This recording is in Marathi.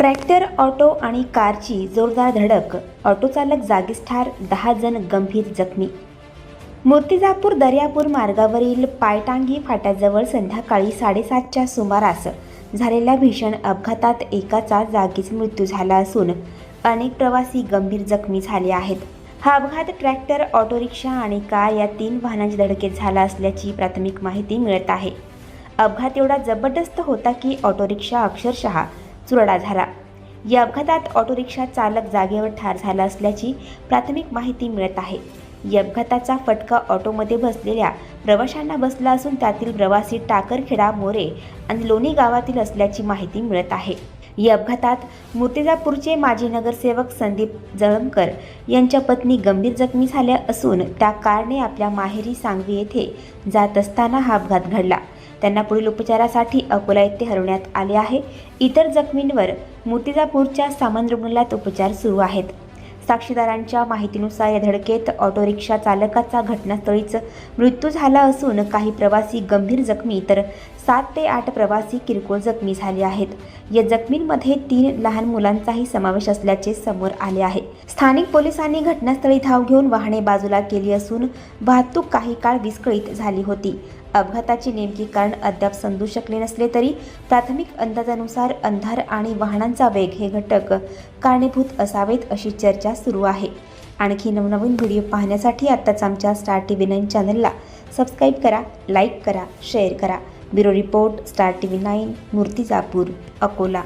ट्रॅक्टर ऑटो आणि कारची जोरदार धडक. ऑटो चालक जागीच ठार दहा जण गंभीर जखमी. मूर्तिजापूर दर्यापूर मार्गावरील पायटांगी फाट्याजवळ संध्याकाळी साडेसातच्या सुमारास झालेल्या भीषण अपघातात एकाचा जागीच मृत्यू झाला असून अनेक प्रवासी गंभीर जखमी झाले आहेत. हा अपघात ट्रॅक्टर ऑटो रिक्षा आणि कार या तीन वाहनांच्या धडकेत झाला असल्याची प्राथमिक माहिती मिळत आहे. अपघात एवढा जबरदस्त होता की ऑटो रिक्षा अक्षरशः चुरडा झाला. या अपघातात ऑटो रिक्षा चालक जागेवर ठार झाला असल्याची प्राथमिक माहिती मिळत आहे. या अपघाताचा फटका ऑटोमध्ये बसलेल्या प्रवाशांना बसला असून त्यातील प्रवासी टाकरखेडा मोरे आणि लोणी गावातील असल्याची माहिती मिळत आहे. या अपघातात मूर्तिजापूरचे माजी नगरसेवक संदीप जळमकर यांच्या पत्नी गंभीर जखमी झाल्या असून त्या कारने आपल्या माहेरी सांगवी येथे जात असताना हा अपघात घडला. त्यांना पुढील उपचारासाठी अकोला येथे हलवण्यात आले आहे. इतर जखमींवर मूर्तिजापूरच्या सामान्य रुग्णालयात उपचार सुरू आहेत. साक्षीदारांच्या माहितीनुसार या धडकेत ऑटो रिक्षा चालकाचा घटनास्थळीच मृत्यू झाला असून काही प्रवासी गंभीर जखमी तर सात ते आठ प्रवासी किरकोळ जखमी झाले आहेत. या जखमींमध्ये तीन लहान मुलांचाही समावेश असल्याचे समोर आले आहे. स्थानिक पोलिसांनी घटनास्थळी धाव घेऊन वाहने बाजूला केली असून वाहतूक काही काळ विस्कळीत झाली होती. अपघाताचे नेमके कारण अद्याप समजू शकले नसले तरी प्राथमिक अंदाजानुसार अंधार आणि वाहनांचा वेग हे घटक कारणीभूत असावेत अशी चर्चा सुरू आहे. आणखी नवनवीन व्हिडिओ पाहण्यासाठी आत्ताच आमच्या स्टार टी व्ही नाईन चॅनलला सबस्क्राईब करा लाईक करा शेअर करा. Bureau report star T V nine Murtizapur Akola.